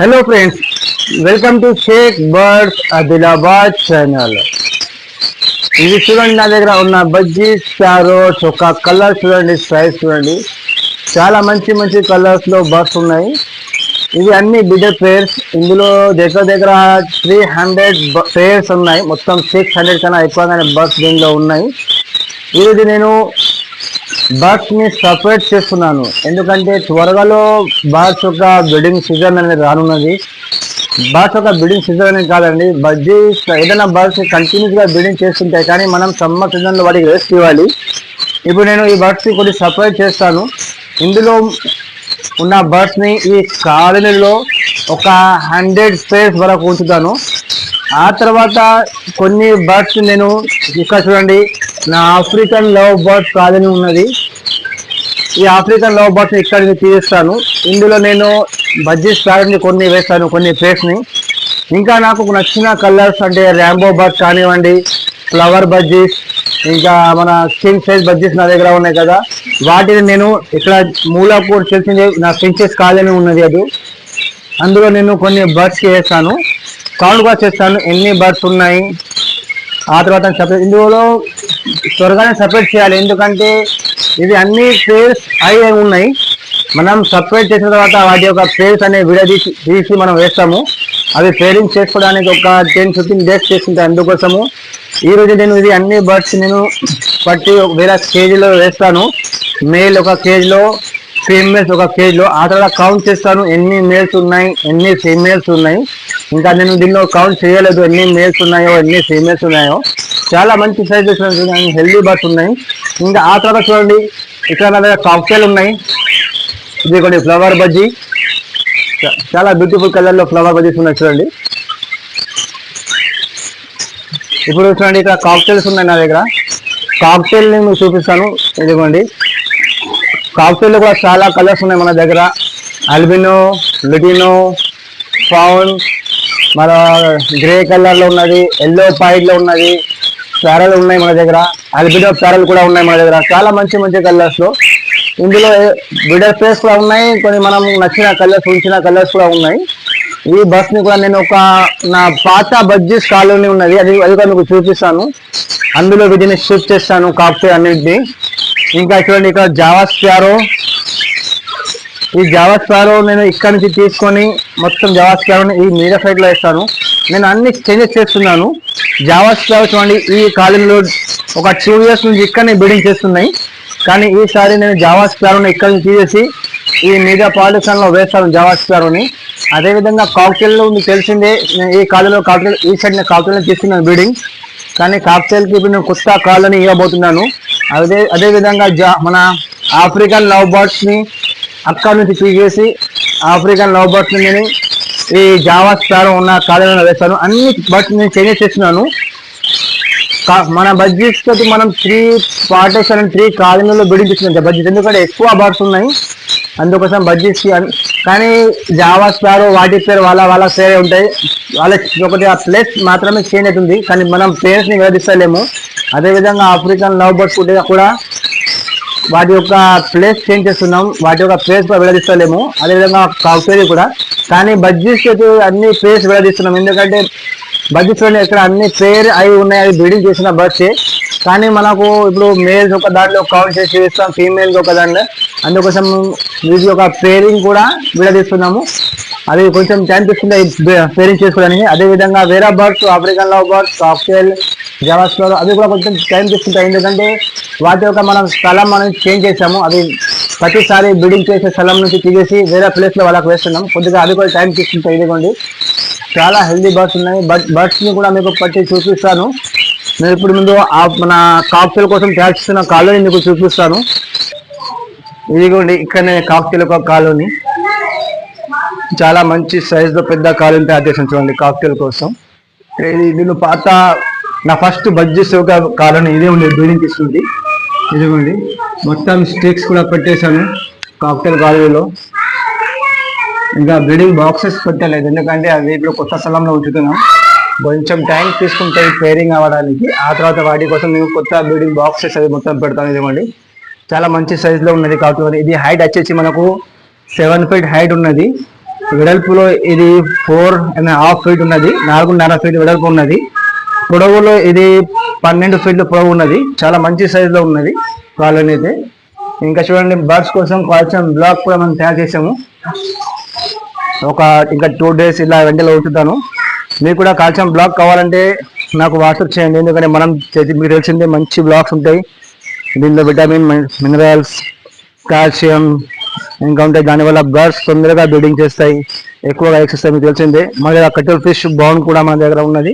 Hello friends welcome to Shaik birds Adilabad channel ఇది చూడండి నా దగ్గర ఉన్న బజ్జీ క్యారోట్స్ ఒక కలర్ చూడండి సైజ్ చూడండి. చాలా మంచి మంచి కలర్స్లో బర్డ్స్ ఉన్నాయి. ఇవి అన్ని బిడ్డ పేర్స్ ఇందులో దగ్గర దగ్గర త్రీ హండ్రెడ్ పేర్స్ ఉన్నాయి. మొత్తం సిక్స్ హండ్రెడ్ కన్నా ఎక్కువగానే బర్డ్స్ దీనిలో ఉన్నాయి. ఈరోజు నేను బర్డ్స్ని సపరేట్ చేస్తున్నాను. ఎందుకంటే త్వరగాలో బర్డ్స్ యొక్క బ్రీడింగ్ సీజన్ అనేది రానున్నది. బర్డ్స్ యొక్క బ్రీడింగ్ సీజన్ అనేది కాదండి. బడ్జీ ఏదైనా బర్డ్స్ కంటిన్యూస్గా బ్రీడింగ్ చేస్తుంటాయి కానీ మనం సమ్మర్ సీజన్లో వాటికి రెస్ట్ ఇవ్వాలి. ఇప్పుడు నేను ఈ బర్డ్స్ని కొన్ని సపరేట్ చేస్తాను. ఇందులో ఉన్న బర్డ్స్ని ఈ కాలనీలో ఒక హండ్రెడ్ స్పేస్ వరకు ఉంచుతాను. ఆ తర్వాత కొన్ని బర్డ్స్ నేను ఇక్కడ చూడండి. నా ఆఫ్రికన్ లవ్ బర్డ్స్ కాలనీ ఉన్నది. ఈ ఆఫ్రికన్ లవ్ బర్డ్స్ ఇక్కడ నుంచి తీస్తాను ఇందులో నేను బడ్జెట్ స్టార్ని కొన్ని వేస్తాను కొన్ని ప్లేస్ని ఇంకా నాకు నచ్చిన కలర్స్ అంటే ర్యాంబో బర్డ్స్ కానివ్వండి ఫ్లవర్ బజ్జీస్ ఇంకా మన కింగ్ సైజ్ బజ్జీస్ నా దగ్గర ఉన్నాయి కదా. వాటిని నేను ఇక్కడ మూలాపూర్ తెలిసింది నా ప్రిన్సెస్ కాలనీ ఉన్నది అది. అందులో నేను కొన్ని బర్డ్స్ వేస్తాను. కౌంట్ కూడా చేస్తాను. ఎన్ని బర్డ్స్ ఉన్నాయి? ఆ తర్వాత చెప్పలేదు ఇందులో త్వరగానే సపరేట్ చేయాలి. ఎందుకంటే ఇవి అన్ని పేర్స్ అవి ఉన్నాయి. మనం సపరేట్ చేసిన తర్వాత వాటి యొక్క పేర్స్ అనే విడదీసి తీసి మనం వేస్తాము. అవి పేరింగ్ చేసుకోవడానికి ఒక టెన్ ఫిఫ్టీన్ డేస్ చేసుకుంటాయి అందుకోసము. ఈ రోజు నేను ఇది అన్ని బర్డ్స్ నేను పట్టి వేరే కేజీలో వేస్తాను. మేల్ ఒక కేజీలో ఫీమేల్స్ ఒక కేజీలో. ఆ తర్వాత కౌంట్ చేస్తాను. ఎన్ని మేల్స్ ఉన్నాయి ఎన్ని ఫీమేల్స్ ఉన్నాయి. ఇంకా నేను దీనిలో కౌంట్ చేయలేదు. ఎన్ని మేల్స్ ఉన్నాయో ఎన్ని ఫీమేల్స్ ఉన్నాయో. చాలా మంచి సైజెస్ ఉన్నాయి హెల్దీ బర్డ్స్ ఉన్నాయి. ఇంకా ఆ తర్వాత చూడండి ఇక్కడ నా దగ్గర కాక్టైల్ ఉన్నాయి. ఇది కొన్ని ఫ్లవర్ బజ్జీ చాలా బ్యూటిఫుల్ కలర్లో ఫ్లవర్ బజ్జీస్ ఉన్నాయి చూడండి. ఇప్పుడు చూడండి ఇక్కడ కాక్టైల్స్ ఉన్నాయి నా దగ్గర. కాక్టైల్ నేను చూపిస్తాను. ఇదిగోండి. కాక్టైల్లో కూడా చాలా కలర్స్ ఉన్నాయి మన దగ్గర. అల్బినో లిటినో ఫౌన్ మన గ్రే కలర్లో ఉన్నది ఎల్లో పాయిడ్లో ఉన్నది. ప్యారల్ ఉన్నాయి మన దగ్గర. అల్బిడో ప్యారల్ కూడా ఉన్నాయి మన దగ్గర. చాలా మంచి మంచి కలర్స్లో. ఇందులో బిడర్ ప్లేస్ కూడా ఉన్నాయి. కొన్ని మనం నచ్చిన కలర్స్ ఉంచిన కలర్స్ కూడా ఉన్నాయి. ఈ బస్ని కూడా నేను ఒక నా పాత బడ్జెస్ కాలనీ ఉన్నది. అది అది కూడా మీకు చూపిస్తాను. అందులో వీటిని షిఫ్ట్ చేస్తాను కాక్టైల్ అన్నింటిని. ఇంకా చూడండి ఇక్కడ జావాస్ ప్యారో ఈ జావాస్ ప్యారో నేను ఇక్కడ నుంచి తీసుకొని మొత్తం జావాస్ ప్యారోని ఈ మీద సైడ్లో వేస్తాను. నేను అన్ని చేంజెస్ చేస్తున్నాను. జావా స్పారో చూడండి ఈ కాలంలో ఒక టూ ఇయర్స్ నుంచి ఇక్కడనే బిల్డింగ్ చేస్తున్నాయి. కానీ ఈసారి నేను జావా స్పారోని ఇక్కడ నుంచి తీసేసి ఈ మీద పాలిసన్ వేస్తాను జావా స్పారోని అదేవిధంగా కాక్టైల్ మీకు తెలిసిందే నేను ఈ కాలంలో కాక్టైల్ ఈ సైడ్ నేను కాక్టైల్ తీస్తున్నాను బిల్డింగ్ కానీ కాక్టైల్కి ఇప్పుడు నేను కొత్త కాలని ఇవ్వబోతున్నాను. అదే అదేవిధంగా జా మన ఆఫ్రికన్ లవ్ బర్డ్స్ని అక్కడ నుంచి తీసేసి ఆఫ్రికన్ లవ్ బర్డ్స్ని నేను ఈ జావా స్టార్ ఉన్న కాలంలో వేస్తాను అన్ని బట్ నేను చేంజ్ చేస్తున్నాను కా- మన బడ్జెట్ తోటి మనం త్రీ పార్టీషన్ త్రీ కాలనీలో బిల్డింగ్ చేస్తున్నాం బడ్జెట్ ఎందుకంటే ఎక్కువ బర్డ్స్ ఉన్నాయి. అందుకోసం బడ్జెట్ కానీ జావా స్టార్ వాటి పేరు వాళ్ళ వాళ్ళ పేరే ఉంటాయి. వాళ్ళ ఒకటి ఆ ప్లేస్ మాత్రమే చేంజ్ అవుతుంది. కానీ మనం పేరెంట్స్ని వివరిస్తలేము అదేవిధంగా ఆఫ్రికన్ లవ్ బర్డ్స్ కూడా వాటి యొక్క ప్లేస్ చేంజ్ చేస్తున్నాం. వాటి యొక్క ప్లేస్ కూడా విడదీస్తలేము. అదేవిధంగా కాక్టైల్ కూడా. కానీ బడ్జెట్ అయితే అన్ని ప్లేస్ విడదీస్తున్నాం. ఎందుకంటే బడ్జెట్లోనే ఇక్కడ అన్ని ఫేర్ అవి ఉన్నాయి. అవి బ్రీడింగ్ చేసిన బర్డ్స్ కానీ మనకు ఇప్పుడు మేల్స్ ఒక దాంట్లో కౌంట్ చేసి ఇస్తాం. ఫీమేల్ ఒక దాంట్లో. అందుకోసం వీటి యొక్క పేరింగ్ కూడా విడదీస్తున్నాము. అది కొంచెం టైం తీసుకుంటే పేరింగ్ చేసుకోవడానికి. అదేవిధంగా వేరే birds African love birds cockatiel జవాస్లో అవి కూడా కొంచెం టైం తీసుకుంటాయి ఎందుకంటే వాటి యొక్క మనం స్థలం మనం చేంజ్ చేసాము అది ప్రతిసారి బిల్డింగ్ చేసే స్థలం నుంచి తీసేసి వేరే ప్లేస్లో వాళ్ళకి వేస్తున్నాం కొద్దిగా అది కూడా టైం తీసుకుంటాయి ఇదిగోండి. చాలా హెల్దీ బర్డ్స్ ఉన్నాయి. బట్ బర్డ్స్ని కూడా మీకు పట్టి చూపిస్తాను. నేను ఇప్పుడు ముందు ఆ- మన కాక్టైల్ కోసం తయారు చేస్తున్న కాలనీ మీకు చూపిస్తాను. ఇదిగోండి ఇక్కడనే కాక్టైల్ ఒక కాలనీ. చాలా మంచి సైజులో పెద్ద కాలనీ తయారు చేసాను చూడండి కాక్టైల్ కోసం. ఇది దీని పాత నా ఫస్ట్ బడ్జెట్ ఒక కాలనీ ఇదే ఉండేది బిల్డింగ్ ఇస్తుంది ఇదిగోండి. మొత్తం స్టిక్స్ కూడా పెట్టేశాను. కాక్టైల్ కాలేజీలో ఇంకా బిల్డింగ్ బాక్సెస్ పెట్టలేదు. ఎందుకంటే అవి ఇప్పుడు కొత్త స్థలంలో ఉంచుతున్నాం. కొంచెం టైం తీసుకుంటాయి పేరింగ్ అవ్వడానికి. ఆ తర్వాత వాటి కోసం మేము కొత్త బిల్డింగ్ బాక్సెస్ అది మొత్తం పెడతాం. ఇదిగోండి. చాలా మంచి సైజులో ఉన్నది కాకపోతే ఇది హైట్ వచ్చేసి మనకు సెవెన్ ఫీట్ హైట్ ఉన్నది. వెడల్పులో ఇది ఫోర్ అండ్ హాఫ్ ఫీట్ ఉన్నది. నాలుగున్నర ఫీట్ వెడల్పు ఉన్నది. పొడవులో ఇది పన్నెండు ఫీట్లు పొడవు ఉన్నది చాలా మంచి సైజులో ఉన్నది కాలనీ అయితే ఇంకా చూడండి బర్డ్స్ కోసం కొంచెం బ్లాక్ కూడా మనం తయారు చేసాము. ఒక ఇంకా టూ డేస్ ఇలా వెంటనే ఉంచుతాను మీకు కూడా కాల్షియం బ్లాక్ కావాలంటే నాకు వాట్సాప్ చేయండి. ఎందుకంటే మనం చేతి మీకు తెలిసిందే మంచి బ్లాక్స్ ఉంటాయి. దీనిలో విటమిన్ మినరల్స్ కాల్షియం ఇంకా ఉంటాయి. దానివల్ల బర్డ్స్ తొందరగా బ్రీడింగ్ చేస్తాయి. ఎక్కువగా ఎక్సర్సైజ్ మీకు తెలిసిందే. మన దగ్గర కట్టెల్ ఫిష్ బౌన్ కూడా మన దగ్గర ఉన్నది.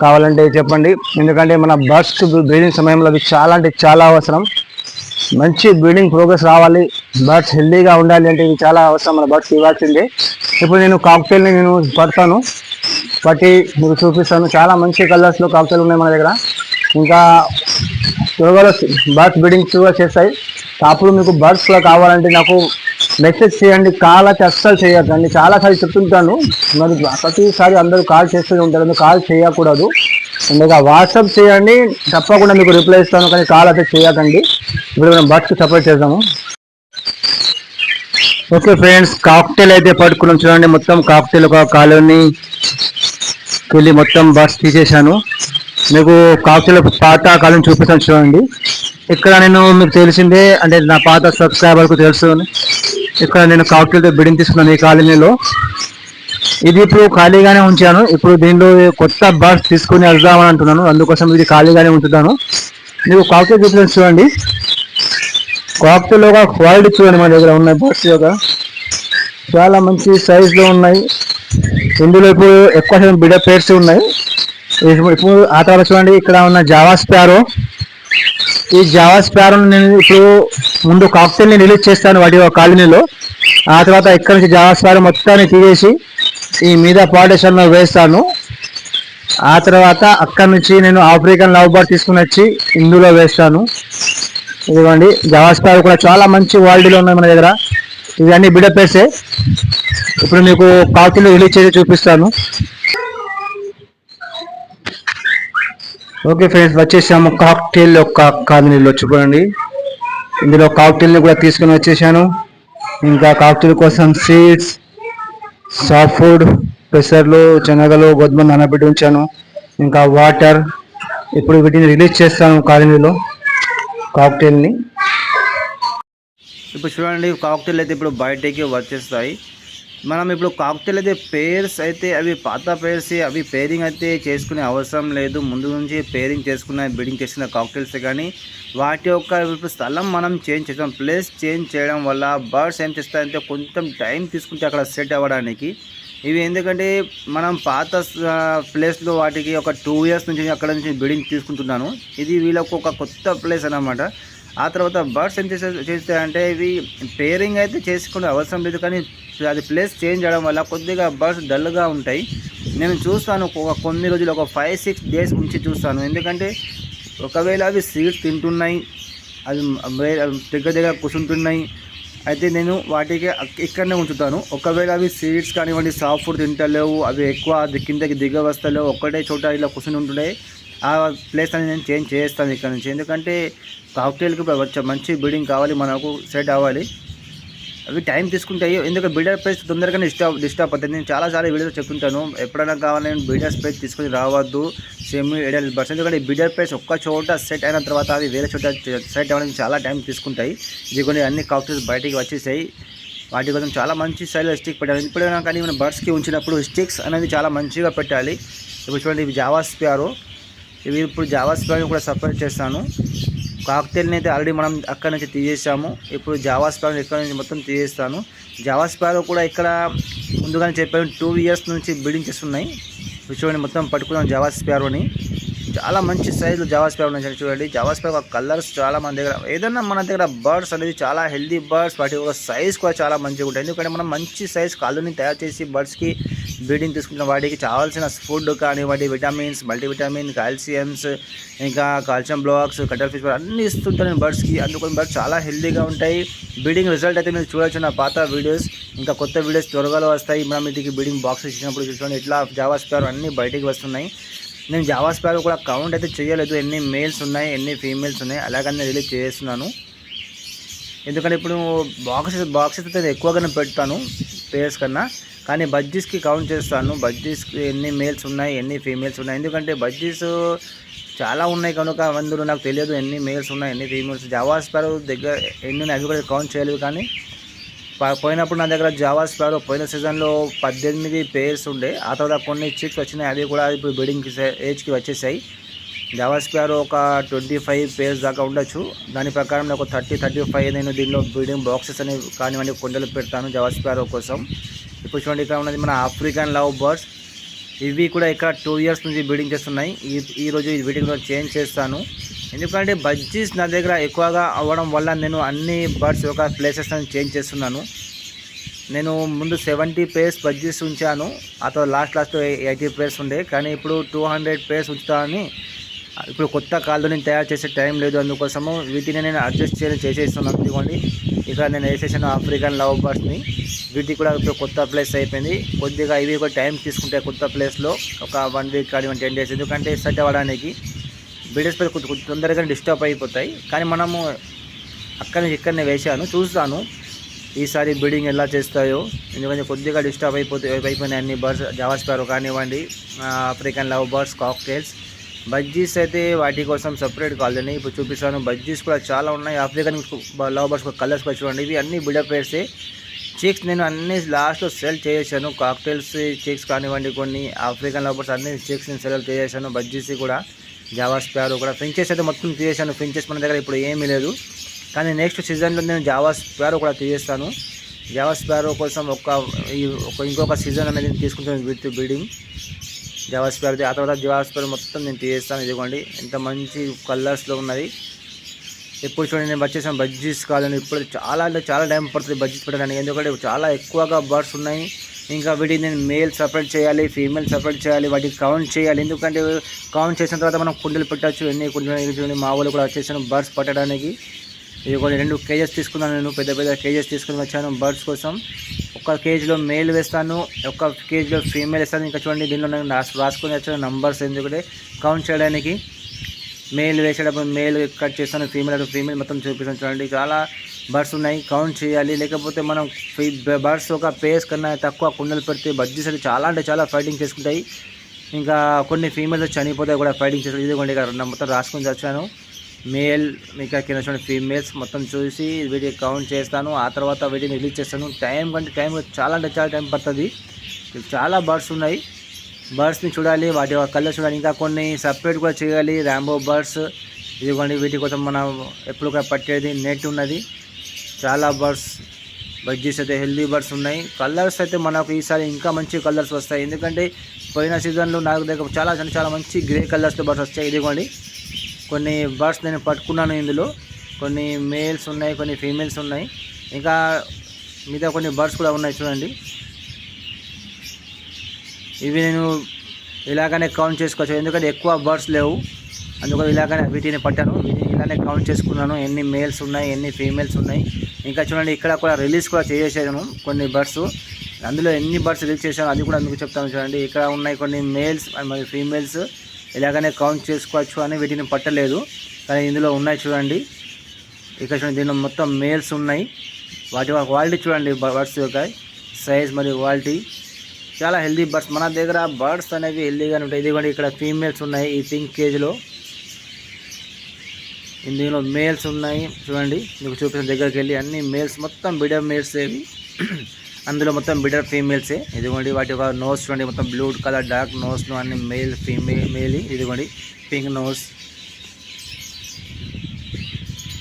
కావాలంటే చెప్పండి. ఎందుకంటే మన బర్డ్స్ బ్రీడింగ్ సమయంలో అవి చాలా అంటే చాలా అవసరం. మంచి బ్రీడింగ్ ప్రోగ్రెస్ రావాలి. బర్డ్స్ హెల్దీగా ఉండాలి అంటే ఇది చాలా అవసరం మన బర్డ్స్ ఇవ్వాల్సిందే. ఇప్పుడు నేను కాక్టైల్ని నేను పడతాను. పట్టి మీకు చూపిస్తాను. చాలా మంచి కలర్స్లో కాక్టైల్ ఉన్నాయి మన దగ్గర. ఇంకా త్వరగా బర్డ్స్ బ్రీడింగ్ త్వరగా చేస్తాయి. అప్పుడు మీకు బర్డ్స్ కావాలంటే నాకు మెసేజ్ చేయండి కాల్ అయితే అస్సలు చేయకండి చాలాసార్లు చెప్తుంటాను. మరి ప్రతిసారి అందరూ కాల్ చేస్తూనే ఉంటారు. మీరు కాల్ చేయకూడదు? ఇంకా వాట్సాప్ చేయండి. తప్పకుండా మీకు రిప్లై ఇస్తాను కానీ కాల్ అయితే చేయకండి. ఇప్పుడు మనం బర్డ్స్కి సపోర్ట్ చేద్దాము. ఓకే ఫ్రెండ్స్ కాక్టైల్ అయితే పట్టుకున్నాం చూడండి. మొత్తం కాక్టైల్ ఒక కాలనీ వెళ్ళి మొత్తం బస్ తీసేశాను. మీకు కాక్టైల్ పాత కాలం చూపిస్తాను చూడండి. ఇక్కడ నేను మీకు తెలిసిందే అంటే నా పాత సబ్స్క్రైబర్కు తెలుసు. ఇక్కడ నేను కాక్టైల్తో బిడ్డింగ్ తీసుకున్నాను ఈ కాలనీలో. ఇది ఇప్పుడు ఖాళీగానే ఉంచాను. ఇప్పుడు దీనిలో కొత్త బస్ తీసుకుని వెళ్దామని అంటున్నాను. అందుకోసం ఇది ఖాళీగానే ఉంచుతాను. మీకు కాక్టైల్ చూపిస్తాను చూడండి. కాక్టైల్ ఒక క్వాలిటీ చూడండి మా దగ్గర ఉన్నాయి బస్ యొక్క చాలా మంచి సైజులో ఉన్నాయి. ఇందులో ఇప్పుడు ఎక్కువ శాతం బిడ పేర్స్ ఉన్నాయి. ఇప్పుడు ఇప్పుడు ఆ తర్వాత చూడండి ఇక్కడ ఉన్న జావా స్పారో ఈ జావా స్పారో నేను ఇప్పుడు ముందు కాక్టైల్ రిలీజ్ చేస్తాను వాటి ఒక కాలనీలో. ఆ తర్వాత ఇక్కడ నుంచి జావా స్పారో మొత్తాన్ని తీసేసి ఈ మీద పార్టీషన్ వేస్తాను. ఆ తర్వాత అక్కడ నుంచి నేను ఆఫ్రికన్ లవ్ బర్డ్ తీసుకుని వచ్చి ఇందులో వేస్తాను. ఇదిగోండి జావా స్పారో కూడా చాలా మంచి క్వాలిటీలో ఉన్నాయి మన దగ్గర. ఇవన్నీ బిడ వేసే ఇప్పుడు మీకు కాకులు రిలీజ్ చేసి చూపిస్తాను. ఓకే ఫ్రెండ్స్ వచ్చేసాము. కాక్టైల్ యొక్క కాలనీలో చూడండి. ఇందులో కాక్టైల్ని కూడా తీసుకుని వచ్చేసాను. ఇంకా కాక్టైల్ కోసం సీడ్స్ సాఫ్ట్ ఫుడ్ పెసర్లు శనగలు గోధుమ నానబెట్టి ఉంచాను. ఇంకా వాటర్ ఇప్పుడు వీటిని రిలీజ్ చేస్తాను కాలనీలో కాక్టైల్ని. ఇప్పుడు చూడండి కాక్టైల్ అయితే ఇప్పుడు బయటకి వచ్చేస్తాయి. మనం ఇప్పుడు కాక్టైల్ అయితే పేర్స్ అయితే అవి పాత పేర్స్ అవి పేరింగ్ అయితే చేసుకునే అవసరం లేదు. ముందు నుంచి పేరింగ్ చేసుకున్న బిడ్డింగ్ చేసిన కాక్టైల్స్ కానీ వాటి యొక్క ఇప్పుడు స్థలం మనం చేంజ్ చేస్తాం ప్లేస్ చేంజ్ చేయడం వల్ల బర్డ్స్ ఏం చేస్తాయంటే కొంచెం టైం తీసుకుంటే అక్కడ సెట్ అవ్వడానికి. ఇవి ఎందుకంటే మనం పాత ప్లేస్లో వాటికి ఒక టూ ఇయర్స్ నుంచి అక్కడ నుంచి బిడింగ్ తీసుకుంటున్నాను. ఇది వీళ్ళకు ఒక కొత్త ప్లేస్ అనమాట ఆ తర్వాత బర్డ్స్ ఏం చేసే చేస్తాయంటే ఇవి పేరింగ్ అయితే చేసుకునే అవసరం లేదు కానీ అది ప్లేస్ చేంజ్ చేయడం వల్ల కొద్దిగా బర్డ్స్ డల్గా ఉంటాయి. నేను చూస్తాను ఒక కొన్ని రోజులు ఒక ఫైవ్ సిక్స్ డేస్ ఉంచి చూస్తాను. ఎందుకంటే ఒకవేళ అవి సీడ్స్ తింటున్నాయి అది దగ్గర దగ్గర కూర్చుంటున్నాయి అయితే నేను వాటికి ఇక్కడనే ఉంచుతాను. ఒకవేళ అవి సీడ్స్ కానివ్వండి సాఫ్ట్ ఫుడ్ తింటలేవు అవి ఎక్కువ కిందకి దిగ వస్తలేవు ఒక్కటే చోట ఇలా కూర్చుని ఉంటుండే ఆ ప్లేస్ అనేది నేను చేంజ్ చేస్తాను ఇక్కడ నుంచి. ఎందుకంటే కాక్టైల్కి వచ్చే మంచి బిల్డింగ్ కావాలి మనకు సెట్ అవ్వాలి. అవి టైం తీసుకుంటాయి ఎందుకంటే బిల్డర్ ప్రైస్ తొందరగానే డిస్టర్బ్ డిస్టర్బ్ అవుతుంది. నేను చాలాసార్లు వీడియోలో చెప్తుంటాను ఎప్పుడైనా కావాలని బిల్డర్ ప్రైస్ తీసుకొని రావద్దు సెమీ ఎడల్ బర్డ్స్ ఎందుకంటే బిల్డర్ ప్రైస్ ఒక్క చోట సెట్ అయిన తర్వాత అవి వేరే చోట సెట్ అవ్వడానికి చాలా టైం తీసుకుంటాయి. ఇదిగోండి అన్ని కాక్టైల్స్ బయటికి వచ్చేసాయి. వాటి కోసం చాలా మంచి స్టైల్లో స్టిక్ పెట్టాలి. ఎప్పుడైనా కానీ మనం బర్డ్స్కి ఉంచినప్పుడు స్టిక్స్ అనేది చాలా మంచిగా పెట్టాలి. ఇప్పుడు చూడండి ఇవి జావా ఇవి ఇప్పుడు జావా స్పారో కూడా సపరేట్ చేస్తాను. కాక్టైల్ని అయితే ఆల్రెడీ మనం అక్కడ నుంచి తీసేసాము ఇప్పుడు జావా స్పారో ఇక్కడ నుంచి మొత్తం తీసేస్తాను. జావా స్పారో కూడా ఇక్కడ ముందుగానే చెప్పాను టూ ఇయర్స్ నుంచి బిల్డింగ్ చేస్తున్నాయి. చూడండి మొత్తం పట్టుకున్నాం జావా స్పారోని చాలా మంచి సైజు జావా స్పారో ఉన్నాయి చూడండి. జావా స్పారో కలర్స్ చాలా మన దగ్గర ఏదన్నా మన దగ్గర బర్డ్స్ అనేది చాలా హెల్దీ బర్డ్స్ వాటి ఒక సైజ్ కూడా చాలా మంచిగా ఉంటాయి. ఎందుకంటే మనం మంచి సైజ్ కాళ్ళని తయారు చేసి బర్డ్స్కి బీడింగ్ తీసుకుంటున్న వాటికి కావాల్సిన ఫుడ్ కానివ్వండి విటమిన్స్ మల్టీవిటమిన్ కాల్షియమ్స్ ఇంకా కాల్షియం బ్లాక్స్ కటర్ ఫిష్ అన్నీ ఇస్తుంటాను నేను బర్డ్స్కి అందుకని బర్డ్స్ చాలా హెల్దీగా ఉంటాయి. బీడింగ్ రిజల్ట్ అయితే మీరు చూడొచ్చు నా పాత వీడియోస్ ఇంకా కొత్త వీడియోస్ త్వరగా వస్తాయి. మనం వీటికి బీడింగ్ బాక్స్ ఇచ్చినప్పుడు చూసుకోండి. ఇట్లా జావా స్పేర్ అన్నీ బయటికి వస్తున్నాయి. నేను జావా స్పేర్ కూడా కౌంట్ అయితే చేయలేదు. ఎన్ని మేల్స్ ఉన్నాయి ఎన్ని ఫీమేల్స్ ఉన్నాయి అలాగని రిలీజ్ చేస్తున్నాను. ఎందుకంటే ఇప్పుడు బాక్సెస్ బాక్సెస్ అయితే ఎక్కువగానే పెడతాను. పేర్స్ కన్నా. కానీ బజ్జీస్కి కౌంట్ చేస్తాను. బజ్జీస్కి ఎన్ని మేల్స్ ఉన్నాయి ఎన్ని ఫీమేల్స్ ఉన్నాయి. ఎందుకంటే బజ్జీస్ చాలా ఉన్నాయి కనుక అందులో నాకు తెలియదు ఎన్ని మేల్స్ ఉన్నాయి ఎన్ని ఫీమేల్స్. జావా స్పారో దగ్గర ఎన్ని ఉన్నాయి అవి కూడా కౌంట్ చేయలేదు కానీ పోయినప్పుడు నా దగ్గర జావా స్పారో పోయిన సీజన్లో పద్దెనిమిది పేర్స్ ఉండే. ఆ తర్వాత కొన్ని చిక్స్ వచ్చినాయి అవి కూడా ఇప్పుడు బిడింగ్ ఏజ్కి వచ్చేసాయి. జావా స్పారో ఒక ట్వంటీ ఫైవ్ పేర్స్ దాకా ఉండొచ్చు. దాని ప్రకారం నాకు థర్టీ థర్టీ ఫైవ్ నేను దీనిలో బిల్డింగ్ బాక్సెస్ అనేవి కానివ్వండి కొండలు పెడతాను జావా స్పారో కోసం. ఇప్పుడు చూడండి ఇక్కడ ఉన్నది మన ఆఫ్రికన్ లవ్ బర్డ్స్ ఇవి కూడా ఇక్కడ టూ ఇయర్స్ నుంచి బ్రీడింగ్ చేస్తున్నాయి. ఈ ఈరోజు ఈ బ్రీడింగ్లో చేంజ్ చేస్తాను. ఎందుకంటే బజ్జీస్ నా దగ్గర ఎక్కువగా అవ్వడం వల్ల నేను అన్ని బర్డ్స్ ఒక ప్లేసెస్ చేంజ్ చేస్తున్నాను. నేను ముందు సెవెంటీ పేర్స్ బజ్జీస్ ఉంచాను. ఆ తర్వాత లాస్ట్ లాస్ట్ ఎయిటీ పేర్స్ ఉండే. కానీ ఇప్పుడు టూ హండ్రెడ్ పేర్స్ ఉంచుతానని ఇప్పుడు కొత్త కాళ్ళు నేను తయారు చేసే టైం లేదు. అందుకోసము వీటిని నేను అడ్జస్ట్ చేయడం చేసేస్తున్నాను. ఇదిగోండి. ఇక్కడ నేను వేసేసాను ఆఫ్రికన్ లవ్ బర్డ్స్ని వీటికి కూడా ఇప్పుడు కొత్త ప్లేస్ అయిపోయింది. కొద్దిగా ఇవి కూడా టైం తీసుకుంటాయి కొత్త ప్లేస్లో ఒక వన్ వీక్ కానీ టెన్ డేస్ ఎందుకంటే సెట్ అవ్వడానికి బిడెస్ పై కొంచెం తొందరగా డిస్టర్బ్ అయిపోతాయి. కానీ మనము అక్కడ నుంచి ఇక్కడనే వేశాను చూస్తాను. ఈసారి బిల్డింగ్ ఎలా చేస్తాయో ఎందుకంటే కొద్దిగా డిస్టర్బ్ అయిపోతే అయిపోయినాయి అన్ని బర్డ్స్ జావాస్పారో కానివ్వండి African love birds cockatiels budgies అయితే వాటి కోసం సపరేట్ కాలనీ ఇప్పుడు చూపిస్తాను. బజ్జీస్ కూడా చాలా ఉన్నాయి. ఆఫ్రికన్ లోబర్స్ కలర్స్ కూడా చూడండి. ఇవి అన్ని బిల్డప్ పేర్సే. చీక్స్ నేను అన్ని లాస్ట్లో సెల్ చేసేసాను. కాక్టైల్స్ చీక్స్ కానివ్వండి కొన్ని ఆఫ్రికన్ లోబర్స్ అన్ని చీక్స్ నేను సెల్ చేసేసాను. బజ్జీస్ కూడా జావా స్పారో కూడా. ఫించెస్ అయితే మొత్తం తీసేసాను. ఫించెస్ మన దగ్గర ఇప్పుడు ఏమీ లేదు. కానీ నెక్స్ట్ సీజన్లో నేను జావా స్పారో కూడా తీసేస్తాను. జావా స్పారో కోసం ఒక ఈ ఒక ఇంకొక సీజన్ అనేది తీసుకుంటాను. విత్ బిల్డింగ్ జావా ఆ తర్వాత జావా మొత్తం నేను తీసేస్తాను ఇదిగోండి. ఎంత మంచి కలర్స్లో ఉన్నది. ఎప్పుడు చూడండి నేను వచ్చేసాను బజ్జీస్ కాదు ఇప్పుడు చాలా అంటే చాలా టైం పడుతుంది బజ్జీస్ పెట్టడానికి. ఎందుకంటే చాలా ఎక్కువగా బర్డ్స్ ఉన్నాయి. ఇంకా వీటికి నేను మేల్ సపరేట్ చేయాలి ఫీమేల్ సపరేట్ చేయాలి వాటికి కౌంట్ చేయాలి. ఎందుకంటే కౌంట్ చేసిన తర్వాత మనం కుండలు పెట్టచ్చు ఎన్ని కుండలు చూడండి. మా వాళ్ళు కూడా వచ్చేసాను బర్డ్స్ పట్టడానికి. ఇది కొన్ని రెండు కేజెస్ తీసుకున్నాను నేను పెద్ద పెద్ద కేజెస్ తీసుకుని వచ్చాను బర్డ్స్ కోసం. ఒక కేజీలో మేల్ వేస్తాను ఒక కేజీలో ఫీమేల్ వేస్తాను. ఇంకా చూడండి దీనిలో నేను రాసుకొని వచ్చాను నంబర్స్ ఎందుకంటే కౌంట్ చేయడానికి మేల్ వేసేటప్పుడు మేల్ కట్ చేస్తాను ఫీమేల్ ఫీమేల్ మొత్తం చూపిస్తాను చూడండి. చాలా బర్డ్స్ ఉన్నాయి కౌంట్ చేయాలి. లేకపోతే మనం బర్డ్స్ ఒక పేస్ కన్నా తక్కువ కుండలు పెడితే బడ్జెస్ అయితే చాలా అంటే చాలా ఫైటింగ్ చేసుకుంటాయి. ఇంకా కొన్ని ఫీమేల్స్ చనిపోతే కూడా ఫైటింగ్ చేస్తారు ఇదిగోండి ఇక్కడ మొత్తం రాసుకొని వచ్చాను. మేల్ ఇంకా కింద చూడండి ఫీమేల్స్ మొత్తం చూసి వీడియో కౌంట్ చేస్తాను. ఆ తర్వాత వీటిని రిలీజ్ చేస్తాను. టైం కంటే టైం చాలా అంటే చాలా టైం పడుతుంది. చాలా బర్డ్స్ ఉన్నాయి. బర్డ్స్ని చూడాలి. వాటి కలర్ చూడాలి. ఇంకా కొన్ని సపరేట్ కూడా చేయాలి. ర్యాంబో బర్డ్స్ ఇదిగోండి వీటి కోసం మనం ఎప్పుడు కూడా పట్టేది నెట్ ఉన్నది. చాలా బర్డ్స్ బడ్జెస్ అయితే హెల్దీ బర్డ్స్ ఉన్నాయి. కలర్స్ అయితే మనకు ఈసారి ఇంకా మంచి కలర్స్ వస్తాయి. ఎందుకంటే పోయిన సీజన్లో నాకు దగ్గర చాలా చాలా మంచి గ్రే కలర్స్ బర్డ్స్ వచ్చాయి. ఇదిగోండి. కొన్ని బర్డ్స్ నేను పట్టుకున్నాను ఇందులో. కొన్ని మేల్స్ ఉన్నాయి కొన్ని ఫీమేల్స్ ఉన్నాయి. ఇంకా మిగతా కొన్ని బర్డ్స్ కూడా ఉన్నాయి చూడండి. ఇవి నేను ఇలాగనే కౌంట్ చేసుకోవచ్చు. ఎందుకంటే ఎక్కువ బర్డ్స్ లేవు. అందుకని ఇలాగనే వీటిని పట్టాను. వీటిని ఇలానే కౌంట్ చేసుకున్నాను. ఎన్ని మేల్స్ ఉన్నాయి ఎన్ని ఫీమేల్స్ ఉన్నాయి. ఇంకా చూడండి ఇక్కడ కూడా రిలీజ్ కూడా చేసేసాను కొన్ని బర్డ్స్. అందులో ఎన్ని బర్డ్స్ రిలీజ్ చేశాను అది కూడా మీకు చెప్తాను చూడండి. ఇక్కడ ఉన్నాయి కొన్ని మేల్స్ మరి ఫీమేల్స్. ఇలాగనే కౌంట్ చేసుకోవచ్చు అని వీటిని పట్టలేదు. కానీ ఇందులో ఉన్నాయి చూడండి. ఇక్కడ చూడండి దీనిలో మొత్తం మేల్స్ ఉన్నాయి. వాటి క్వాలిటీ చూడండి బర్డ్స్ యొక్క సైజ్ మరియు క్వాలిటీ చాలా హెల్దీ బర్డ్స్ మన దగ్గర బర్డ్స్ అనేవి హెల్దీగానే ఉంటాయి. ఇదిగోండి ఇక్కడ ఫీమేల్స్ ఉన్నాయి ఈ పింక్ కేజీలో ఇందులో మేల్స్ ఉన్నాయి. చూడండి మీకు చూపించిన దగ్గరికి వెళ్ళి. అన్ని మేల్స్ మొత్తం బిడ మేల్స్ ఏవి. అందులో మొత్తం బిడర్ ఫీమేల్సే. ఇదిగోండి వాటి యొక్క నోస్ చూడండి మొత్తం బ్లూ కలర్ డార్క్ నోస్ను అన్ని మేల్ ఫీమేల్ మేల్ ఇదిగోండి పింక్ నోస్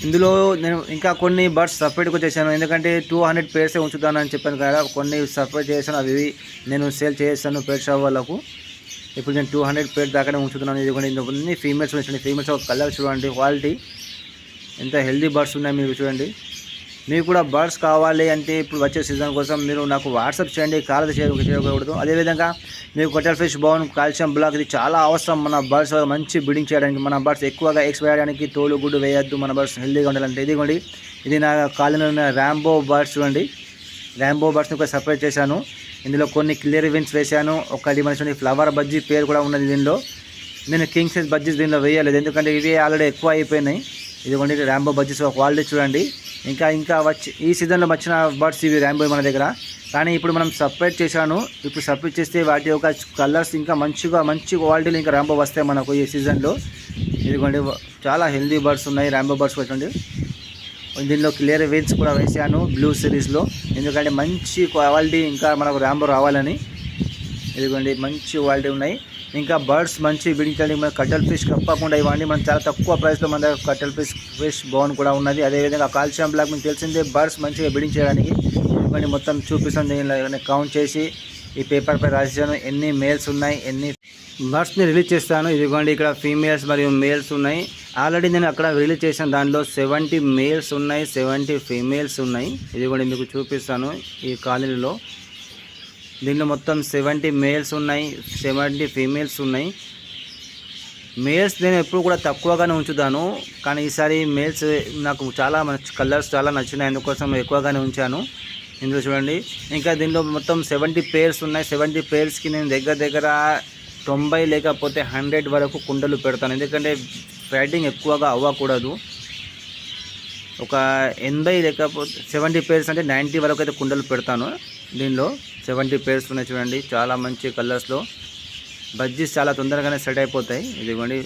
ఇందులో నేను ఇంకా కొన్ని బర్డ్స్ సపరేట్గా చేశాను. ఎందుకంటే టూ హండ్రెడ్ పేర్సే ఉంచుతానని చెప్పాను కదా కొన్ని సపరేట్ చేశాను. అవి నేను సేల్ చేస్తాను పేర్ షాప్ వాళ్ళకు. ఇప్పుడు నేను టూ హండ్రెడ్ పేర్ దాకానే ఉంచుతున్నాను. ఇదిగోండి ఇందులో ఫీమేల్స్ ఉంచండి ఫీమేల్స్ ఒక కలర్ చూడండి క్వాలిటీ ఎంత హెల్దీ బర్డ్స్ ఉన్నాయి మీరు చూడండి. మీకు కూడా బర్డ్స్ కావాలి అంటే ఇప్పుడు వచ్చే సీజన్ కోసం మీరు నాకు వాట్సాప్ చేయండి కాల్ చేయకూడదు. అదేవిధంగా మీకు కొట్టల్ ఫిష్ బౌన్ కాల్షియం బ్లాక్ ఇది చాలా అవసరం. మన బర్డ్స్ మంచి బిడింగ్ చేయడానికి మన బర్డ్స్ ఎక్కువగా ఎక్స్పైర్ వేయడానికి తోలు గుడ్డు వేయద్దు. మన బర్డ్స్ హెల్దీగా ఉండాలంటే ఇదిగోండి. ఇది నా కాలనీలో ఉన్న ర్యాంబో బర్డ్స్ చూడండి. ర్యాంబో బర్డ్స్ని కూడా సపరేట్ చేశాను. ఇందులో కొన్ని క్లియర్ విన్స్ వేశాను. ఒకటి మనిషి ఫ్లవర్ బజ్జీ పేరు కూడా ఉన్నది దీనిలో. నేను కింగ్ సైజ్ బజ్జీస్ దీనిలో వేయలేదు. ఎందుకంటే ఇవి ఆల్రెడీ ఎక్కువ అయిపోయినాయి. ఇదిగోండి ర్యాంబో బజ్జీస్ ఒక క్వాలిటీ చూడండి. ఇంకా ఇంకా వచ్చి ఈ సీజన్లో వచ్చిన బర్డ్స్ ఇవి ర్యాంబో మన దగ్గర. కానీ ఇప్పుడు మనం సపరేట్ చేశాను. ఇప్పుడు సపరేట్ చేస్తే వాటి యొక్క కలర్స్ ఇంకా మంచిగా మంచి క్వాలిటీలు ఇంకా ర్యాంబో వస్తాయి మనకు ఈ సీజన్లో ఇదిగోండి చాలా హెల్దీ బర్డ్స్ ఉన్నాయి ర్యాంబో బర్డ్స్ వచ్చండి దీనిలో క్లియర్ వెయిన్స్ కూడా వేసాను బ్లూ సిరీస్లో ఎందుకంటే మంచి క్వాలిటీ ఇంకా మనకు ర్యాంబో రావాలని. ఇదిగోండి మంచి క్వాలిటీ ఉన్నాయి. ఇంకా బర్డ్స్ మంచి బిడించండి మన కట్టెల్ ఫిష్ తప్పకుండా ఇవ్వండి మనం చాలా తక్కువ ప్రైస్లో మన దగ్గర కట్టల్ ఫిష్ ఫిష్ బోన్ కూడా ఉన్నది. అదేవిధంగా కాల్షియం బ్లాక్ మీకు తెలిసిందే బర్డ్స్ మంచిగా బిడించడానికి ఇవన్నీ మొత్తం చూపిస్తాను దీనిలో కౌంట్ చేసి ఈ పేపర్పై రాసేసాను. ఎన్ని మేల్స్ ఉన్నాయి ఎన్ని బర్డ్స్ని రిలీజ్ చేస్తాను. ఇదిగోండి ఇక్కడ ఫీమేల్స్ మరియు మేల్స్ ఉన్నాయి. ఆల్రెడీ నేను అక్కడ రిలీజ్ చేసిన దానిలో సెవెంటీ మేల్స్ ఉన్నాయి సెవెంటీ ఫీమేల్స్ ఉన్నాయి. ఇదిగోండి మీకు చూపిస్తాను ఈ కాలనీలో. దీంట్లో మొత్తం సెవెంటీ మేల్స్ ఉన్నాయి సెవెంటీ ఫీమేల్స్ ఉన్నాయి. మేల్స్ నేను ఎప్పుడు కూడా తక్కువగానే ఉంచుతాను కానీ ఈసారి మేల్స్ నాకు చాలా మంచి కలర్స్ చాలా నచ్చినాయి అందుకోసం ఎక్కువగానే ఉంచాను. ఇందులో చూడండి ఇంకా దీనిలో మొత్తం సెవెంటీ పేర్స్ ఉన్నాయి. సెవెంటీ పేర్స్కి నేను దగ్గర దగ్గర తొంభై లేకపోతే హండ్రెడ్ వరకు కుండలు పెడతాను. ఎందుకంటే ఫ్యాటింగ్ ఎక్కువగా అవ్వకూడదు. ఒక ఎనభై లేకపోతే సెవెంటీ పేర్స్ అంటే నైంటీ వరకు అయితే కుండలు పెడతాను దీనిలో. సెవెంటీ పేర్స్ ఉన్నాయి చూడండి చాలా మంచి కలర్స్లో బజ్జీస్ చాలా తొందరగానే సెట్ అయిపోతాయి. ఇదిగోండి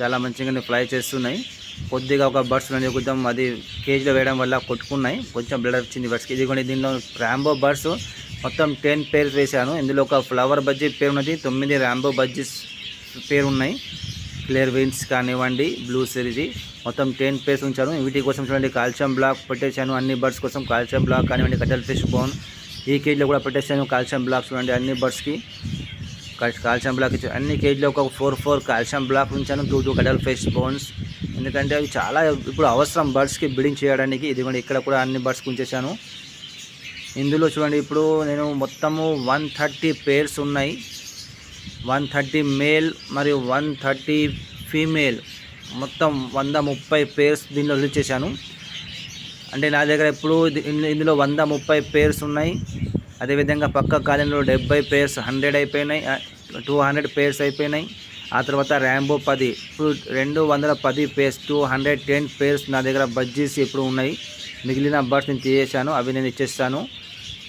చాలా మంచిగానే ఫ్రై చేస్తున్నాయి. కొద్దిగా ఒక బర్డ్స్ అనేది కొంచెం అది కేజీలో వేయడం వల్ల కొట్టుకున్నాయి. కొంచెం బ్లడ్ వచ్చింది బర్డ్స్కి ఇదిగోండి దీనిలో ర్యాంబో బర్డ్స్ మొత్తం టెన్ పేర్స్ వేశాను. ఇందులో ఒక ఫ్లవర్ బజ్జీ పేరు ఉన్నది. తొమ్మిది ర్యాంబో బజ్జీస్ పేరు ఉన్నాయి. క్లియర్ వీన్స్ కానివ్వండి బ్లూ సిరీజీ మొత్తం టెన్ పేస్ ఉంచాను వీటి కోసం చూడండి కాల్షియం బ్లాక్ పెట్టేశాను అన్ని బర్డ్స్ కోసం కాల్షియం బ్లాక్ కానివ్వండి కటల్ ఫిష్ బోన్ ఈ కేజీలో కూడా పెట్టేశాను కాల్షియం బ్లాక్ చూడండి అన్ని బర్డ్స్కి కాల్- కాల్షియం బ్లాక్ ఇచ్చాను అన్ని కేజీలో ఒక ఫోర్ ఫోర్ కాల్షియం బ్లాక్ ఉంచాను టూ టూ కటల్ ఫిష్ బోన్స్. ఎందుకంటే అవి చాలా ఇప్పుడు అవసరం బర్డ్స్కి బిడింగ్ చేయడానికి. ఇది కూడా ఇక్కడ కూడా అన్ని బర్డ్స్కి ఉంచేశాను. ఇందులో చూడండి ఇప్పుడు నేను మొత్తము వన్ థర్టీ పేర్స్ ఉన్నాయి. వన్ థర్టీ మేల్ మరియు వన్ థర్టీ ఫీమేల్. మొత్తం వంద ముప్పై పేర్స్ దీనిలో రిలీజ్ చేశాను. అంటే నా దగ్గర ఇప్పుడు ఇందులో వంద ముప్పై పేర్స్ ఉన్నాయి. అదేవిధంగా పక్క కాలంలో డెబ్బై పేర్స్ హండ్రెడ్ అయిపోయినాయి. టూ హండ్రెడ్ పేర్స్ అయిపోయినాయి. ఆ తర్వాత ర్యాంబో పది ఇప్పుడు రెండు వందల పది pairs two hundred ten pairs నా దగ్గర బజ్జీస్ ఇప్పుడు ఉన్నాయి. మిగిలిన బర్డ్స్ నేను తీసేశాను అవి నేను ఇచ్చేస్తాను.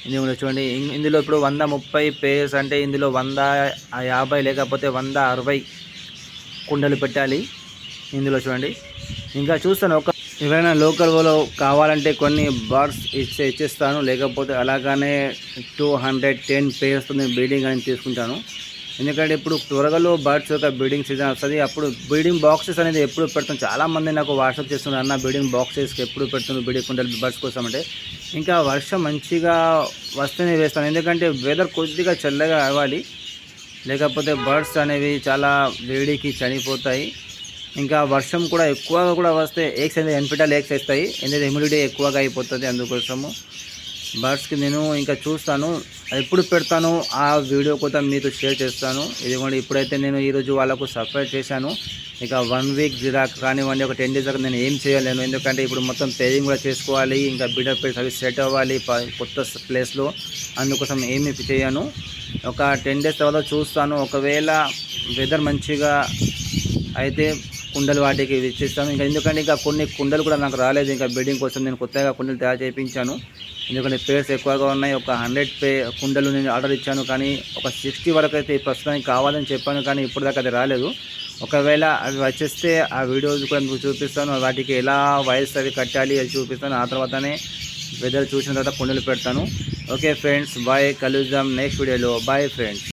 ఇందులో చూడండి ఇందులో ఇప్పుడు వంద ముప్పై పేర్స్ అంటే ఇందులో వంద యాభై లేకపోతే వంద అరవై కుండలు పెట్టాలి. ఇందులో చూడండి. ఇంకా చూస్తాను ఒక ఎవరైనా లోకల్ వాళ్ళు కావాలంటే కొన్ని బర్డ్స్ ఇచ్చే ఇచ్చేస్తాను. లేకపోతే అలాగానే టూ హండ్రెడ్ టెన్ పేర్స్ నేను బ్రీడింగ్ అని తీసుకుంటాను. ఎందుకంటే ఇప్పుడు త్వరగలో బర్డ్స్ యొక్క బ్రీడింగ్ సీజన్ వస్తుంది. అప్పుడు బ్రీడింగ్ బాక్సెస్ అనేది ఎప్పుడు పెడతాం? చాలామంది నాకు వాట్సాప్ చేస్తున్నారు అన్న బ్రీడింగ్ బాక్సెస్కి ఎప్పుడు పెడుతుంది బ్రీడింగ్ కుండలు బర్డ్స్ కోసం అంటే. ఇంకా వర్షం మంచిగా వస్తేనే వేస్తాను. ఎందుకంటే వెదర్ కొద్దిగా చల్లగా అవ్వాలి. లేకపోతే బర్డ్స్ అనేవి చాలా వేడికి చనిపోతాయి. ఇంకా వర్షం కూడా ఎక్కువగా కూడా వస్తే ఎగ్స్ అనేది ఎన్పిటల్ ఎగ్స్ వేస్తాయి. ఎందుకంటే ఇమ్యూనిటీ ఎక్కువగా అయిపోతుంది అందుకోసము. బర్డ్స్కి నేను ఇంకా చూస్తాను. ఎప్పుడు పెడతాను ఆ వీడియో కూడా మీతో షేర్ చేస్తాను. ఇదిగోండి ఇప్పుడైతే నేను ఈరోజు వాళ్ళకు సపరేట్ చేశాను. ఇక వన్ వీక్ దాకా కానివ్వండి ఒక టెన్ డేస్ దాకా నేను ఏం చేయలేను. ఎందుకంటే ఇప్పుడు మొత్తం పేరింగ్ కూడా చేసుకోవాలి ఇంకా బిడర్ ప్లేస్ అవి సెట్ అవ్వాలి కొత్త ప్లేస్లో అందుకోసం ఏమి చేయను. ఒక టెన్ డేస్ తర్వాత చూస్తాను. ఒకవేళ వెదర్ మంచిగా అయితే కుండలు వాటికి ఇచ్చిస్తాను ఇంకా ఎందుకంటే ఇంకా కొన్ని కుండలు కూడా నాకు రాలేదు. ఇంకా బిల్డింగ్ కోసం నేను కొత్తగా కుండలు తయారు చేయించాను. ఎందుకంటే పేర్స్ ఎక్కువగా ఉన్నాయి. ఒక హండ్రెడ్ పే కుండలు నేను ఆర్డర్ ఇచ్చాను. కానీ ఒక సిక్స్టీ వరకు అయితే ప్రస్తుతానికి కావాలని చెప్పాను. కానీ ఇప్పుడు దాకా అది రాలేదు. ఒకవేళ అవి వచ్చేస్తే ఆ వీడియోస్ కూడా మీకు చూపిస్తాను. వాటికి ఎలా వైర్స్ అవి కట్టాలి అది చూపిస్తాను. ఆ తర్వాతనే వెదర్ చూసిన తర్వాత కుండలు పెడతాను. ఓకే ఫ్రెండ్స్ బాయ్ కలుద్దాం నెక్స్ట్ వీడియోలో బాయ్ ఫ్రెండ్స్